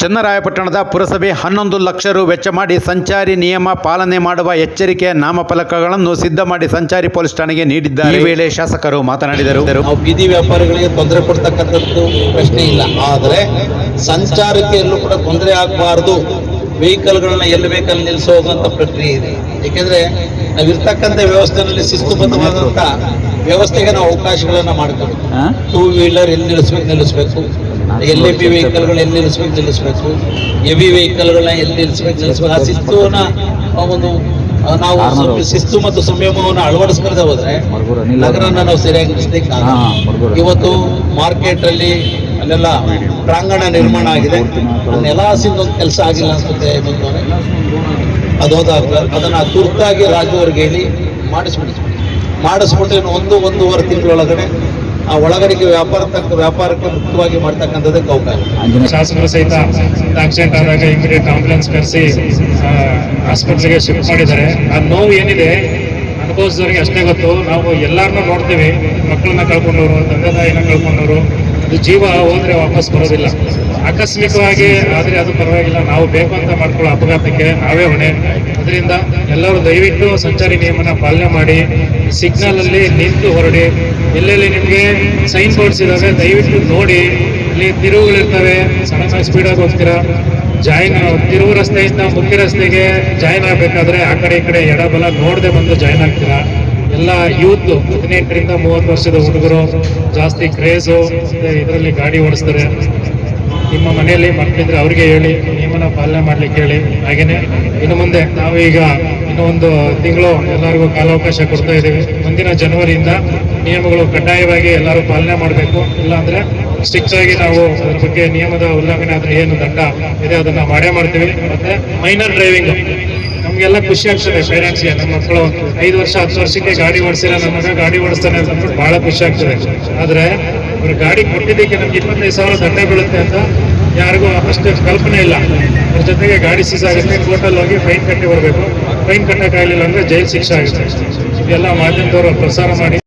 ಚನ್ನರಾಯಪಟ್ಟಣದ ಪುರಸಭೆ ಹನ್ನೊಂದು ಲಕ್ಷ ರು ವೆಚ್ಚ ಮಾಡಿ ಸಂಚಾರಿ ನಿಯಮ ಪಾಲನೆ ಮಾಡುವ ಎಚ್ಚರಿಕೆಯ ನಾಮಫಲಕಗಳನ್ನು ಸಿದ್ಧ ಮಾಡಿ ಸಂಚಾರಿ ಪೊಲೀಸ್ ಠಾಣೆಗೆ ನೀಡಿದ್ದಾರೆ. ಈ ವೇಳೆ ಶಾಸಕರು ಮಾತನಾಡಿದರು. ನಾವು ಬೀದಿ ವ್ಯಾಪಾರಿಗಳಿಗೆ ತೊಂದರೆ ಕೊಡ್ತಕ್ಕಂಥದ್ದು ಪ್ರಶ್ನೆ ಇಲ್ಲ. ಆದರೆ ಸಂಚಾರಕ್ಕೆ ಎಲ್ಲೂ ಕೂಡ ತೊಂದರೆ ಆಗಬಾರ್ದು. ವೆಹಿಕಲ್ಗಳನ್ನ ಎಲ್ಲಿ ಬೇಕಲ್ಲಿ ನಿಲ್ಲಿಸೋದಂತ ಪ್ರಕ್ರಿಯೆ ಇದೆ. ಏಕೆಂದ್ರೆ ನಾವಿರ್ತಕ್ಕಂಥ ವ್ಯವಸ್ಥೆಯಲ್ಲಿ ಶಿಸ್ತುಬದ್ಧವಾದಂಥ ವ್ಯವಸ್ಥೆಗೆ ನಾವು ಅವಕಾಶಗಳನ್ನು ಮಾಡ್ಕೊಳ್ಬೇಕು. ಟೂ ವೀಲರ್ ಎಲ್ಲಿ ನಿಲ್ಲಿಸ್ಬೇಕು ನಿಲ್ಲಿಸ್ಬೇಕು. ಎಲ್ ಎ ಬಿ ವೆಹಿಕಲ್ಗಳು ಎಲ್ಲಿ ನಿಲ್ಲಿಸ್ಬೇಕು ನಿಲ್ಲಿಸ್ಬೇಕು ಹೆವಿ ವೆಹಿಕಲ್ಗಳನ್ನ ಎಲ್ಲಿ ನಿಲ್ಲಿಸ್ಬೇಕು ನಿಲ್ಲಿಸ್ಬೇಕು ಆ ಶಿಸ್ತುವನ್ನ ಒಂದು ನಾವು ಶಿಸ್ತು ಮತ್ತು ಸಂಯಮವನ್ನು ಅಳವಡಿಸ್ಕೊಳ್ತಾ ಹೋದ್ರೆ ನಗರನ ನಾವು ಸರಿಯಾಗಿ ನಡೆಸ್ಲಿಕ್ಕೆ ಇವತ್ತು ಮಾರ್ಕೆಟ್ ಅಲ್ಲಿ ಅಲ್ಲೆಲ್ಲ ಪ್ರಾಂಗಣ ನಿರ್ಮಾಣ ಆಗಿದೆ. ನೆಲ ಒಂದು ಕೆಲಸ ಆಗಿಲ್ಲ ಅನ್ಸುತ್ತೆ ಅದೋದಾಗ ಅದನ್ನ ತುರ್ತಾಗಿ ರಾಜುವರ್ಗೆ ಹೇಳಿ ಮಾಡಿಸ್ಬಿಡಿ. ಮಾಡಿಸ್ಬಿಟ್ಟು ಇನ್ನು ಒಂದು ಒಂದೂವರೆ ತಿಂಗಳೊಳಗಡೆ ಆ ಒಳಗಡೆಗೆ ವ್ಯಾಪಾರ ತಕ್ಕ ವ್ಯಾಪಾರಕ್ಕೆ ಮುಕ್ತವಾಗಿ ಮಾಡ್ತಕ್ಕಂಥದ್ದಕ್ಕೆ ಅವಕಾಶ ಶಾಸಕರು ಸಹಿತ ಆಕ್ಸಿಡೆಂಟ್ ಆದಾಗ ಇಮಿಡಿಯೇಟ್ ಆಂಬುಲೆನ್ಸ್ ಕರೆಸಿ ಆಸ್ಪತ್ರೆಗೆ ಶಿಫ್ಟ್ ಮಾಡಿದ್ದಾರೆ. ಆ ನೋವು ಏನಿದೆ ಅನುಭವಿಸಿದವರಿಗೆ ಅಷ್ಟೇ ಗೊತ್ತು. ನಾವು ಎಲ್ಲರನ್ನೂ ನೋಡ್ತೀವಿ. ಮಕ್ಕಳನ್ನ ಕಳ್ಕೊಂಡವರು, ತಂದೆ ತಾಯಿನ ಕಳ್ಕೊಂಡವರು. ಅದು ಜೀವ ಹೋದ್ರೆ ವಾಪಸ್ ಬರೋದಿಲ್ಲ. ಆಕಸ್ಮಿಕವಾಗಿ, ಆದರೆ ಅದು ಪರವಾಗಿಲ್ಲ. ನಾವು ಬೇಕು ಅಂತ ಮಾಡ್ಕೊಳ್ಳೋ ಅಪಘಾತಕ್ಕೆ ನಾವೇ ಹೊಣೆ. ಅದರಿಂದ ಎಲ್ಲರೂ ದಯವಿಟ್ಟು ಸಂಚಾರಿ ನಿಯಮನ ಪಾಲನೆ ಮಾಡಿ ಸಿಗ್ನಲ್ ಅಲ್ಲಿ ನಿಂತು ಹೊರಡಿ. ಎಲ್ಲೆಲ್ಲಿ ನಿಮಗೆ ಸೈನ್ ಬೋರ್ಡ್ಸ್ ಇದಾವೆ, ದಯವಿಟ್ಟು ನೋಡಿ. ಇಲ್ಲಿ ತಿರುವುಗಳಿರ್ತವೆ ಸಣ್ಣ ಸಣ್ಣ ಸ್ಪೀಡಾಗಿ ಹೋಗ್ತೀರಾ? ಜಾಯಿನ್ ತಿರುವು ರಸ್ತೆಯಿಂದ ಮುಖ್ಯ ರಸ್ತೆಗೆ ಜಾಯಿನ್ ಆಗಬೇಕಾದ್ರೆ ಆ ಕಡೆ ಈ ಕಡೆ ಎಡಬಲ ನೋಡದೆ ಬಂದು ಜಾಯಿನ್ ಆಗ್ತೀರಾ? ಎಲ್ಲ ಯೂತ್ ಹದಿನೆಂಟರಿಂದ ಮೂವತ್ತು ವರ್ಷದ ಹುಡುಗರು, ಜಾಸ್ತಿ ಕ್ರೇಜು ಇದರಲ್ಲಿ ಗಾಡಿ ಓಡಿಸ್ತಾರೆ. ನಿಮ್ಮ ಮನೆಯಲ್ಲಿ ಮಕ್ಕಳಿದ್ರೆ ಅವರಿಗೆ ಹೇಳಿ ನಿಯಮನ ಪಾಲನೆ ಮಾಡ್ಲಿಕ್ಕೆ ಹೇಳಿ. ಹಾಗೇನೆ ಇನ್ನು ಮುಂದೆ ನಾವು ಈಗ ಒಂದು ತಿಂಗಳು ಎಲ್ಲರಿಗೂ ಕಾಲಾವಕಾಶ ಕೊಡ್ತಾ ಇದ್ದೀವಿ. ಮುಂದಿನ ಜನವರಿಯಿಂದ ನಿಯಮಗಳು ಕಡ್ಡಾಯವಾಗಿ ಎಲ್ಲರೂ ಪಾಲನೆ ಮಾಡಬೇಕು. ಇಲ್ಲಾಂದ್ರೆ ಸ್ಟ್ರಿಕ್ಟ್ ಆಗಿ ನಾವು ಅದ್ರ ಬಗ್ಗೆ ನಿಯಮದ ಉಲ್ಲಂಘನೆ ಆದ್ರೆ ಏನು ದಂಡ ಇದೆ ಅದನ್ನ ಮಾಡೇ ಮಾಡ್ತೀವಿ. ಮತ್ತೆ ಮೈನರ್ ಡ್ರೈವಿಂಗ್ ನಮ್ಗೆಲ್ಲ ಖುಷಿ ಆಗ್ತದೆ ಪೇರೆಂಟ್ಸ್ಗೆ ನಮ್ಮ ಮಕ್ಕಳು. ಐದು ವರ್ಷ, ಹತ್ತು ವರ್ಷಕ್ಕೆ ಗಾಡಿ ಓಡಿಸಿಲ್ಲ ನಮ್ಮ ಗಾಡಿ ಓಡಿಸ್ತಾನೆ ಅಂತ ಬಹಳ ಖುಷಿ ಆಗ್ತದೆ. ಆದ್ರೆ ಅವ್ರು ಗಾಡಿ ಕೊಟ್ಟಿದ್ದಕ್ಕೆ ನಮ್ಗೆ ಇಪ್ಪತ್ತೈದು ಸಾವಿರ ದಂಡ ಬೀಳುತ್ತೆ ಅಂತ ಯಾರಿಗೂ ಅಷ್ಟು ಕಲ್ಪನೆ ಇಲ್ಲ. ಅವ್ರ ಜೊತೆಗೆ ಗಾಡಿ ಸೀಸ್ ಆಗುತ್ತೆ. ಕೋರ್ಟಲ್ಲಿ ಹೋಗಿ ಫೈನ್ ಕಟ್ಟಿ ಬರಬೇಕು. ಫೈನ್ ಕಟ್ಟಕ್ಕಾಗಲಿಲ್ಲ ಅಂದ್ರೆ ಜೈಲ್ ಶಿಕ್ಷೆ ಆಗುತ್ತೆ. ಇದೆಲ್ಲ ಮಾಧ್ಯಮದವರು ಪ್ರಸಾರ ಮಾಡಿ.